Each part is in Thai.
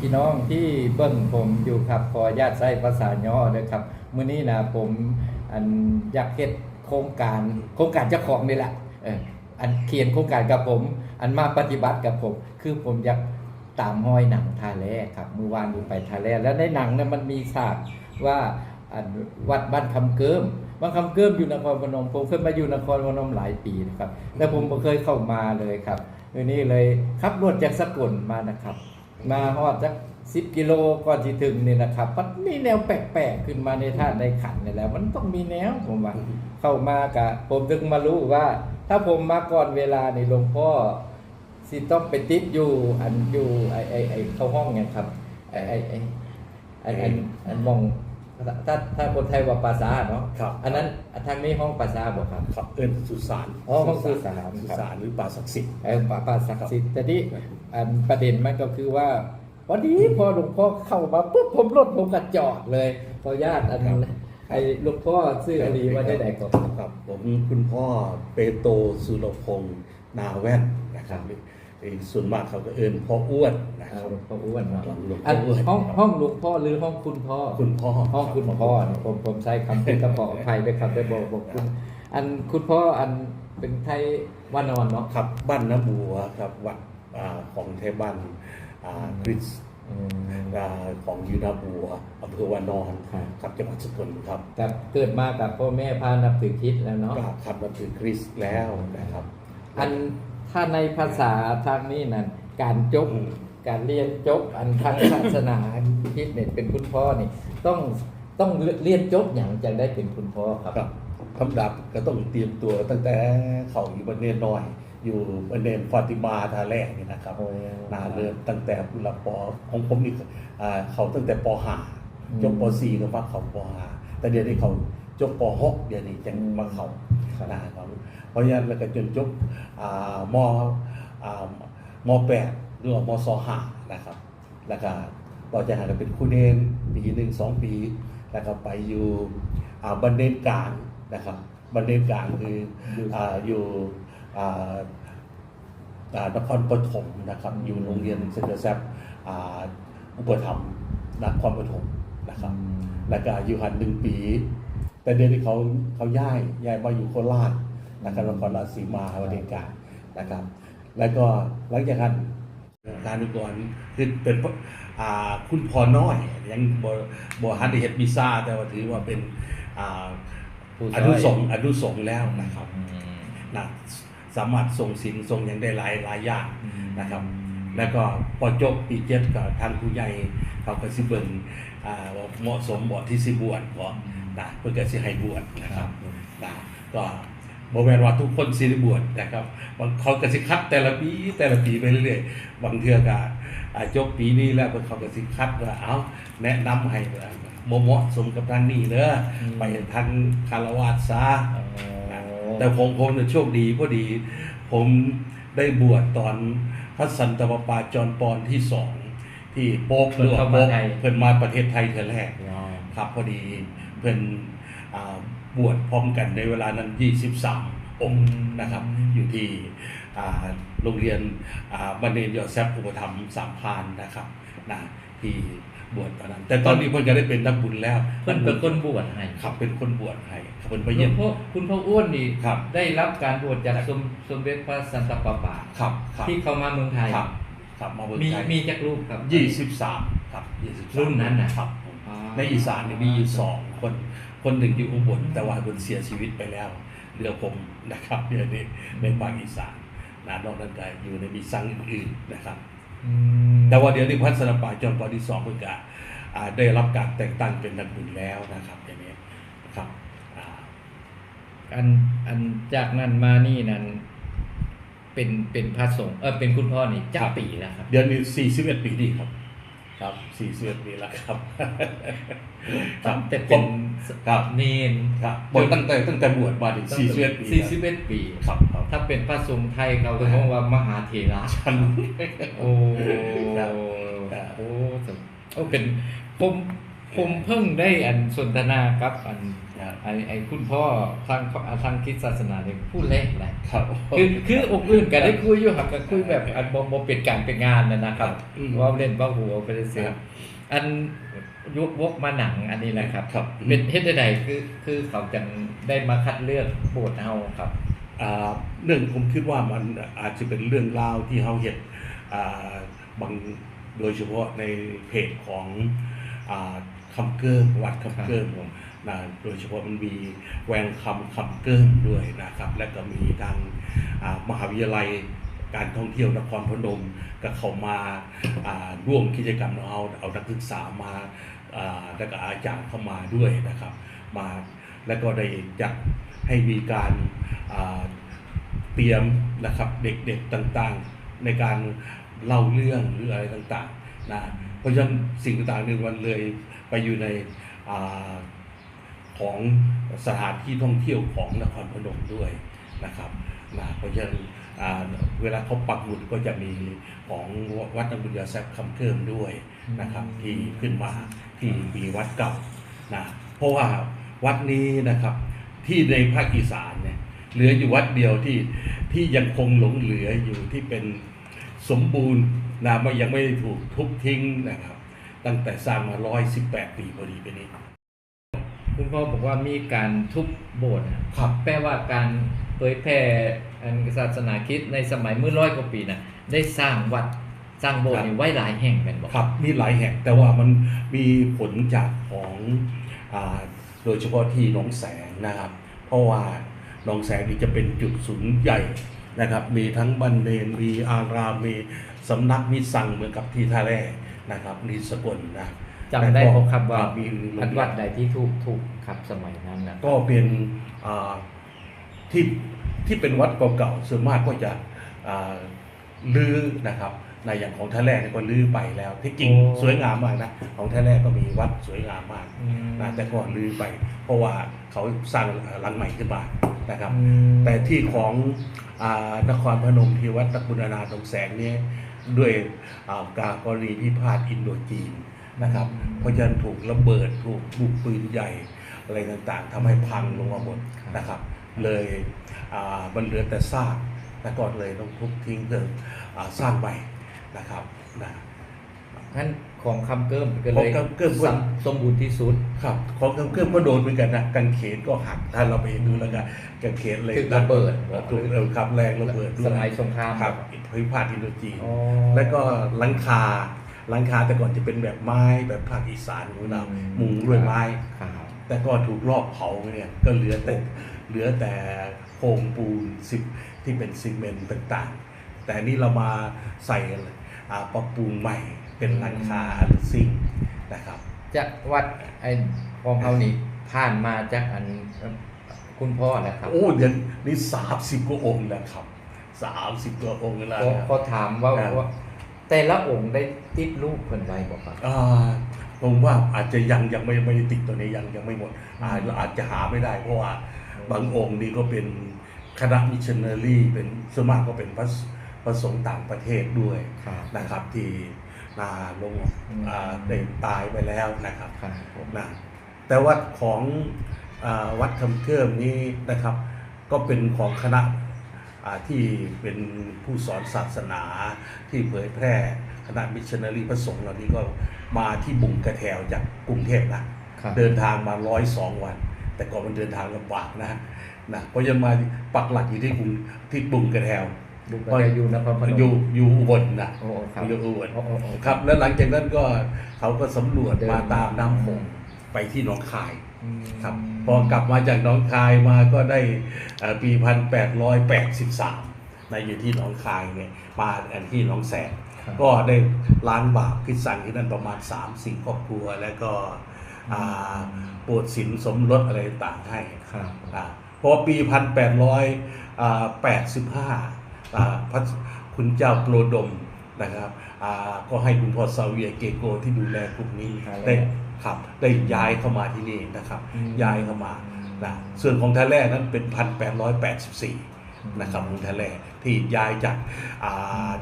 พี่น้องที่เบิ้งผมอยู่ครับขอญาติใช้ภาษาย่อเลยครับมื้อนี้นะผมอันอยากเฮ็ดโครงการโครงการเจ้าของนี่แหละเอออันเขียนโครงการกับผม อันมาปฏิบัติกับผม คือผมอยากตามห้อยหนังทาแลครับเมื่อวานนี้ไปทาแลแล้วในหนังเนี่ยมันมีฉากว่าอันวัดบ้านคำเกิมบ้านคำเกิมอยู่นครพนมผมเคยมาอยู่นครพนมหลายปีนะครับแต่ผมบ่เคยเข้ามาเลยครับทีนี้เลยขับรถจากสกลมานะครับ มาฮอดสักสิบกิโลก่อนที่ถึงนี่นะครับ มันมีแนวแปลกๆขึ้นมาในท่าในขันนี่แหล้วมันต้องมีแนวผมว่าเข้ามากะผมถึงมารู้ว่า ถ้าผมมาก่อนเวลาในหลวงพ่อสิต้องไปติดอยู่อันอยู่ไอไอไอเข้าห้องเนี่ยครับไอไอไออันอันอันมอง ถ้าถ้าคนไทยว่าปราสาทเนาะครับ อันนั้นทางนี้ห้องปราสาทบอกครับครับเอิ้นสุสานอ๋อห้องสุสานสุสานหรือป่าศักดิ์สิทธิ์ไอ้ป่าป่าศักดิ์สิทธิ์แต่นี่อันประเด็นมันก็คือว่า วันนี้พอหลวงพ่อเข้ามาปุ๊บผมรถผมก็จอดเลยขออนุญาตอันไอ้หลวงพ่อซื้ออะไรว่าได้ไหนก่อนครับผมคุณพ่อเปโตรสุรพงศ์นาแว่นนะครับไอ้ ส่วนมากเขาก็เอิ้นพ่ออ้วนนะคเอารับหลวงพ่ออ้วนเนาะหลวงพ่อัอนอ้วนห้องห้องหลวงพ่อหรือห้องคุณพ่อคุณพ่อห้องคุณพ่อเนี่ยผมผมใช้คำเป็นกระบอกไทยไปครับไปบอกบอกคุณ อันคุณพ่ออันเป็นไทยว่านอนเนาะครับบ้านน้ำบัวครับวัดอ่าของเทพบ้านอ่าคริสต์อืมอ่าของยูนาบัวอำเภอวานอนครับครับจังหวัดสกลครับกับเกิดมากับพ่อแม่พานับถือคริดแล้วเนาะก็ครับนับถือคริสต์แล้วนะครับ อัน ถ้าในภาษาทางนี้นั่นการจบอืมการเรียนจบอันทางศาสนาคริดเนี่ยเป็นคุณพ่อนี่ต้องต้องเรียนจบอย่างจะได้เป็นคุณพ่อครับครับคำดับก็ต้องเตรียมตัวตั้งแต่เขาอยู่บนเนนน้อย อยู่บนเนนฟาติมาทาแรกนี่นะครับโอ้นาเริ่มตั้งแต่ปุระปอของผมนี่อ่าเขาตั้งแต่ปห้าอืมจบปสี่ก็มาเขาปห้าแต่เดี๋ยวนี้เขาจบปหกเดี๋ยวนี้จังมาเขา ครับนะครับเพราะฉะนั้นแล้วก็จนจบอ่ามอ่ามแปดหรือว่ามสห้านะครับแล้วก็ต่อจากนั้นก็เป็นครูเนนปีหนึ่งสองปี แล้วก็ไปอยู่อ่าบันเดนกลางนะครับบันเดนกลางคืออ่าอยู่อ่าอ่านครปฐมนะครับ อยู่โรงเรียนเซนเตอร์แซปอ่าอุปถัมภ์นครปฐมนะครับ แล้วก็อยู่หันหนึ่งปี แต่เดือนที่เขาเขาย้ายย้ายมาอยู่โคราชนะครับนครราชสีมาวันเดนกลางนะครับ แล้วก็หลังจากนั้นการนุกรคือเป็นอ่าคุณพ่อน้อย ยังบ่บ่ฮันได้เฮ็ดวีซ่า แต่ว่าถือว่าเป็นอ่าผู้อนุสงฆ์อนุสงฆ์แล้วนะครับนะสามารถส่งสินส่งหยังได้หลายหลายอย่างนะครับ แล้วก็พอจบปีเจ็ดก็ทางผู้ใหญ่เขาก็สิเบิ่งอ่าว่าเหมาะสมบ่ที่สิบวชบ่นะเพิ่นก็สิให้บวชนะครับนะก็บ่แม่นว่าทุกคนสิได้บวชนะครับบางเขาก็สิคัดแต่ละปีแต่ละปีไปเรื่อยๆบางเทื่อก็อ่าจบปีนี้แล้วเพิ่นเขาก็สิคัดว่าเอ้าแนะนำให้ว่าบ่เหมาะสมกับทางนี้เด้ออมไปทางคารวะซะอ๋อแต่ผมผมเนี่ยโชคดีพอดี ผมได้บวชตอนพระสันตะปาปาจรปอนที่สองที่โป๊กหรือว่าโป๊กเพิ่นมาประเทศไทยเทือแรกอ๋อครับพอดีเพิ่นอ่าบวชพร้อมกันในเวลานั้น 23 องค์นะครับ อยู่ที่อ่าโรงเรียนอ่าบันเนนยอแซฟอุปถัมภ์สามพรานนะครับนะที่บวชตอนนั้น แต่ตอนนี้เพิ่นก็ได้เป็นนักบุญแล้วเพิ่นเป็นคนบวชให้ครับเป็นคนบวชให้เพิ่นไปหลเยี่วยมงพ่อคุณพ่ออ้วนนี่ครับได้รับการบวชจากสมสมเด็จพระสันตะปาปาครับครับที่เข้ามาเมืองไทยครับ ครับมาเมืองมีไทยมีจักรูปครับยี่สิบสามครับยี่สิบรุ่นนั้นน่ะครับผมอ๋อ ในอีสานเนี่ยมีอยู่สองคน คนหนึ่งอยู่อุบลแต่ว่าคนเสียชีวิตไปแล้วเหลือผมนะครับเดี๋ยวนี้ในภาคอีสานนะนอกนั้นก็อยู่ในมีสังอื่นๆนะครับอืมแต่ว่าเดี๋ยวนี้พัฒนป่าจนปอที่สองเพิ่งจะอ่าได้รับการแต่งตั้งเป็นนักบุญแล้วนะครับอย่างนี้นะครับอ่าอันอันจากนั้นมานี่นั่นเป็นเป็นพระสงฆ์เออเป็นคุณพ่อนี่จักปีแล้วครับ เดือนนี้สี่สิบเอ็ดปีดีครับ ครับสี่สิบเอ็ดปีแล้วครับ ครับแต่เป็นครับเนนครับบวชตั้งแต่ตั้งแต่บวชมาถึงสี่สิบเอ็ดปีสี่สิบเอ็ดปีครับครับถ้าเป็นพระสงฆ์ไทยเขาจะเรียกว่ามหาเถระชันโอ้ครับครับโอ้สโอ้เป็นผมผผมเพิ่งได้อันสนทนากับอันนะ ไอ้ไอ้คุณพ่อทางทางคริดศาสนาเนี่ยพูดเล่นแหละครับคือคืออกอื่นก็ได้คุยอยู่ครับก็คุยแบบอันบ่บ่เป็นการเป็นงานนะนะครับอืมเว่าเล่นเว่าหัวไปเสียครับอันยกวกมาหนังอันนี้แหละครับครับเป็นเฮ็ดได้ใดคือคือเขาจังได้มาคัดเลือกโบทเฮาครับอ่าเรื่องผมคิดว่ามันอาจจะเป็นเรื่องราวที่เขาเห็นอ่าบางโดยเฉพาะในเพจของอาคำเกิมวัดคำเกิมของ นะโดยเฉพาะมันมีแหวงคำคำเกิมด้วยนะครับ และก็มีทางมหาวิทยาลัยการท่องเที่ยวนครพนมก็เข้ามาร่วมกิจกรรมเราเอานักศึกษามาอ่าแล้วก็อาจารย์เข้ามาด้วยนะครับ มาแล้วก็ได้จัดให้มีการเตรียมนะครับเด็กๆต่างๆ ในการเล่าเรื่องหรืออะไรต่างๆนะเพราะฉะนั้นสิ่งต่างๆในวันเลยไปอยู่ในา ของสถานที่ท่องเที่ยวของนครพนมด้วยนะครับนะเพราะฉะนั้นอ่าเวลาเขาปักหมุดก็จะมีของวัดนบุญยาแซบคำเคิมด้วยนะครับที่ขึ้นมาที่มีวัดเก่านะเพราะว่าวัดนี้นะครับที่ในภาคอีสานเนี่ยเหลืออยู่วัดเดียวที่ที่ยังคงหลงเหลืออยู่ที่เป็นสมบูรณ์นะไม่ยังไม่ได้ถูกทุบทิ้งนะครับ ตั้งแต่สร้างมา 118 ปีพอดีเป็นนี้ คุณพ่อบอกว่ามีการทุบโบสถ์อะครับแปลว่าการเผยแผ่อันศาสนาคริดในสมัยเมื่อร้อยกว่าปีน่ะได้สร้างวัดสร้างโบสถ์นี่ไว้หลายแห่งแม่นบ่ครับมีหลายแห่งแต่ว่ามันมีผลจากของอาโดยเฉพาะที่หนองแสงนะครับ เพราะว่าหนองแสงนี่จะเป็นจุดศูนย์ใหญ่นะครับ มีทั้งบันเดนมีอารามมีสำนักมีสั่งเหมือนกับที่ท่าแร่นะครับนี่สกลนะ จำได้บ่ครับว่ามีอันวัดใดที่ถูกถูกครับสมัยนั้นนะก็เป็นอ่าที่ที่เป็นวัดเก่าๆส่วนมากก็จะอ่าลื้อนะครับในอย่างของท่าแร่เนี่ยก็ลื้อไปแล้ว ที่จริงสวยงามมากนะของท่าแร่ก็มีวัดสวยงามมากอืมนะแต่ก่อนลือไป เพราะว่าเขาสร้างหลังใหม่ขึ้นมานะครับอืมแต่ที่ของอานครพนมที่วัดตะบุญนาตรงแสงเนี่ยด้วยอ่าการกรณีพิพาทอินโดจีน นะครับ เพราะฉะนั้นถูกระเบิดถูกลูกปืนใหญ่อะไรต่างๆทำให้พังลงมาหมดนะครับ เลยอ่ามันเหลือแต่ซากแต่ก่อนเลยต้องทุบทิ้งเพื่ออ่าสร้างใหม่นะครับนะงั้นของคำเกิมก็เลยของคำเกิ้มสมสมบูรณ์ที่สุดครับ ของเครื่องเครื่องก็โดนเหมือนกันนะกังเขนก็หักถ้าเราไปดูแล้วกันกังเขนเลยคือระเบิดถูกเออครับแรงระเบิดด้วยสมัยสงครามครับพิพาทอินโดจีนอ๋อแล้วก็หลังคา หลังคาแต่ก่อนจะเป็นแบบไม้แบบภาคอีสานของเราอืมมุงด้วยไม้ครับแต่ก็ถูกรอบเผาเนี่ยก็เหลือแต่เหลือแต่โครงปูนสิบที่เป็นซีเมนต์ต่างๆ แต่นี่เรามาใส่อ่าปรับปรุงใหม่เป็นหลังคาอลูซิงนะครับจะวัดไอ้ของเขานี่ผ่านมาจากอันคุณพ่อแหละครับ โอ้เดือนนี่สามสิบกว่าองค์แล้วครับสามสิบกว่าองค์แล้วเขานะเขาถามว่าครับว่า แต่ละองค์ได้ติดรูปเพิ่นไว้บ่ครับอ่าผมว่าอาจจะยังยังไม่ไม่ได้ติดตัวนี้ยังยังไม่หมดอาจอาจจะหาไม่ได้ เพราะว่าบางองค์นี่ก็เป็นคณะมิชชันนารีเป็นสวนมากก็เป็นพระสพระสงฆ์ต่างประเทศด้วยครับนะครับ ที่นาลงอืมอ่าได้ตายไปแล้วนะครับครับผมนะแต่ว่าของอาวัดคำเกิมนี้นะครับ ก็เป็นของคณะอ่า ที่เป็นผู้สอนศาสนาที่เผยแพร่คณะมิชชันนารีพระสงฆ์เหล่านี้ก็มาที่บุงกระแถวจากกรุงเทพนะครับเดินทางมาร้อยสองวัน แต่ก่อนมันเดินทางลำบากนะนะเพราะยังมาปักหลักอยู่ที่กรุงที่บุงกระแถวลูกก็จะอยู่นครพนมอยู่อยู่อุบลนะโอ้ครับอยู่อุบลโอ้โอ้โอ้ครับ แล้วหลังจากนั้นก็เขาก็สำรวจเดินมาตามน้ำโขง ไปที่หนองคายอืมครับพอกลับมาจากหนองคายมาก็ได้เอ่อปีพันแปดร้อยแปดสิบสามในอยู่ที่หนองคายเนี่ยมาอันที่หนองแสนครับก็ได้ล้างบาปคิดสั่งที่นั่นประมาณ3ามสี่ครอบครัว แล้วก็อ่าโปรดสินสมรสอะไรต่างๆให้ครับอ่าพอปีพันแปดร้อยแปดสิบห้าพระคุณเจ้าโปรดมนะครับอ่าก็ให้คุณพ่อซาเวียเกโกที่ดูแลกลุ่มนี้ครับได้ ครับได้ย้ายเข้ามาที่นี่นะครับอืมย้ายเข้ามานะส่วนของทะเลนั้นเป็นพันแปดร้อยแปดสิบสี่นะครับของทะเลที่ย้ายจากอ่า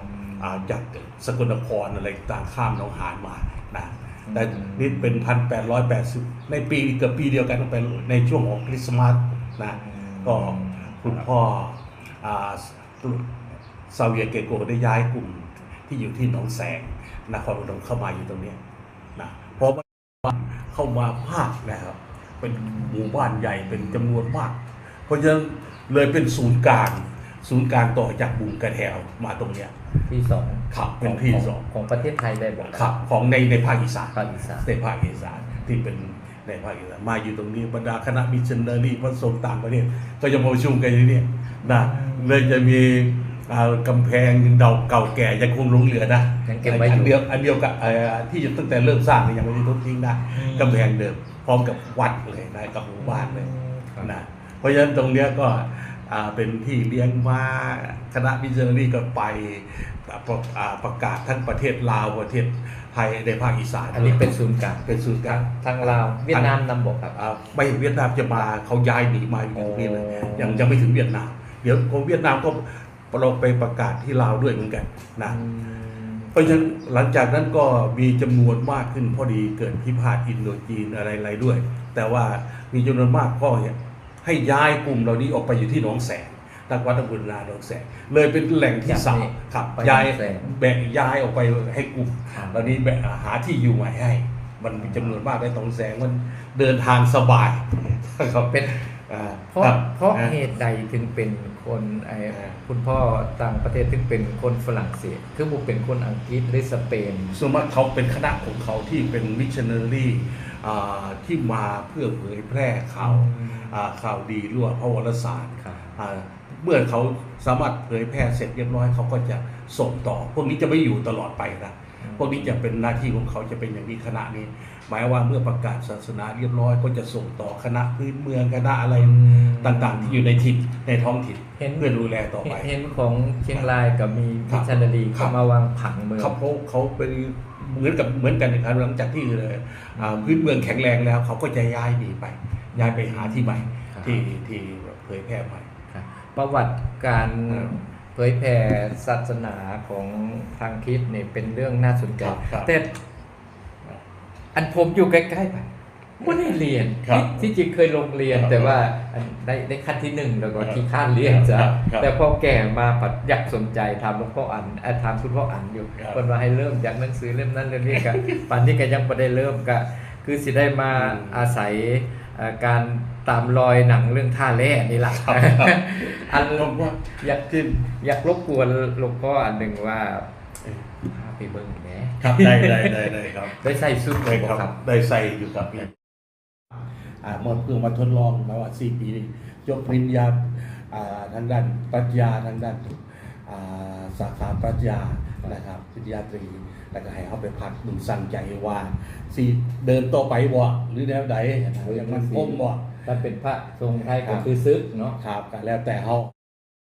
อ่าจากสกลนครอะไรต่างข้ามหนองหานมานะแต่อืมนี่เป็นพันแปดร้อยแปดสิบในปีเกือบปีเดียวกันไปในช่วงของคริสต์มาสนะก็คุณพ่ออ่าซาเวียเกโกได้ย้ายกลุ่มที่อยู่ที่หนองแสงนครอุดมเข้ามาอยู่ตรงเนี้ยนะ เพราะว่าเข้ามามากนะครับ เป็นหมู่บ้านใหญ่เป็นจำนวนมาก เพราะฉะนั้นเลยเป็นศูนย์กลางศูนย์กลางต่อจากบุงกระแถวมาตรงเนี้ยที่สองครับเป็นที่สองของประเทศไทยได้บอกครับของในในภาคอีสานภาคอีสานในภาคอีสานที่เป็นในภาคอีสานมาอยู่ตรงนี้บรรดาคณะมิชชันนารีพระสงฆ์ต่างประเทศก็จะมาประชุมกันอยู่เนี่ยนะเลยจะมี อ่ากำแพงเดาเก่าแก่ยังคงหลงเหลือนะยังเก็บไว้อยู่อันเดียวอันเดียวกับเอ่อที่ตั้งแต่เริ่มสร้างเนี่ยยังไม่ได้ทุบทิ้งนะอืม กำแพงเดิมพร้อมกับวัดเลยนะกับหมู่บ้านเลย ครับ นะเพราะฉะนั้นตรงเนี้ยก็อ่าเป็นที่เลี้ยงม้าคณะมิชชันนารีก็ไปประอ่าประกาศทั้งประเทศลาวประเทศไทยในภาคอีสานอันนี้เป็นศูนย์กลางเป็นศูนย์กลางทางลาวเวียดนามนำบอกครับ อ่าไม่เวียดนามจะมาเขาย้ายหนีมาอยู่ตรงนี้เลยโอ้ ยังยังไม่ถึงเวียดนาม เดี๋ยวพอเวียดนามก็ เราไปประกาศที่ลาวด้วยเหมือนกันนะอืมเพราะฉะนั้นหลังจากนั้นก็มีจำนวนมากขึ้นพอดีเกิดพิพาทอินโดจีนอะไรๆด้วย แต่ว่ามีจำนวนมากก็ให้ย้ายกลุ่มเหล่านี้ออกไปอยู่ที่หนองแสงตั้งวัดตำบลนาหนองแสงเลยเป็นแหล่งที่สามครับไปย้ายหนองแสงแบ่งย้ายออกไปให้กลุ่มครับตอนนี้แบ่งหาที่อยู่ใหม่ให้ มันมีจำนวนมากในตองแสงมันเดินทางสบายครับเป็นอ่าเพราะคบเพราะอ่เหตุใดถึงเป็น คนไอ้อ่าคุณพ่อต่างประเทศถึงเป็นคนฝรั่งเศส คือบุเป็นคนอังกฤษหรือสเปนส่วนมากเขาเป็นคณะของเขาที่เป็นมิชชันนารีที่มาเพื่อเผยแพร่ข่าวอืมอ่าข่าวดีหรือว่าพระวรสารครับอ่าเมื่อเขาสามารถเผยแพร่เสร็จเรียบร้อยเขาก็จะส่งต่อ พวกนี้จะไม่อยู่ตลอดไปนะพวกนี้จะเป็นหน้าที่ของเขาจะเป็นอย่างนี้คณะนี้ หมายว่าเมื่อประกาศศาสนาเรียบร้อย ก็จะส่งต่อคณะพื้นเมืองคณะอะไรอืมต่างๆ ที่อยู่ในถิ่นในท้องถิ่นเห็นเพื่อดูแลต่อไปเห็นของเชียงรายกับมีครัมิบชชันนารีครัเขาบมาวางผังเมืองเขาเขาเขาเป็นเหมือนกับเหมือนกันนะครับหลังจากที่อ่าพื้นเมืองแข็งแรงแล้ว เขาก็จะย้ายหนีไป ย้ายไปหาที่ใหม่ครับที่ที่เผยแพร่ใหม่ครับประวัติการครับเผยแผ่ศาสนาของทางคริสต์เนี่ยเป็นเรื่องน่าสนใจครับครับแต่ อันผมอยู่ใกล้ๆไปไม่ได้เรียนครับที่ที่จริงเคยลงเรียนครับแต่ว่าอันได้ได้ขั้นที่หนึ่งแล้วก็ครับที่ข้านเรียนจ้ะครับครับแต่พอแก่มาปัดอยากสนใจถามหลวงพ่ออันเอ่อถามคุณพ่ออันอยู่ครับคนว่าให้เริ่มจากหนังสือเล่มนั้นเล่มนี้กันปันที่ก็ยังไม่ได้เริ่มก็คือสิได้มาอืมอาศัยเอ่อการตามรอยหนังเรื่องท่าแร่นี่แหละครับครับอันผมว่าอยากขึ้นอยากรบกวนหลวงพ่ออันหนึ่งว่าพา ไปเบิ่งแหมครับได้ได้ได้ได้ครับได้ใส่ชุดไหมได้บ่ครับครับ ได้ใส่อยู่ครับพี่อ่ามาเพื่อมาทดลองมาว่าสี่ปีนี้จบปริญญาอ่าทางด้านปรัชญาทางด้านอ่าสาขาปรัชญานะครับปริญญาตรีแล้วก็ให้เขาไปพักดูสั่งใจว่าสิเดินต่อไปบ่หรือแนวใดอย่างมันคงบ่ถ้าเป็นพระทรงไทยก็คือซึกเนาะครับก็แล้วแต่เขา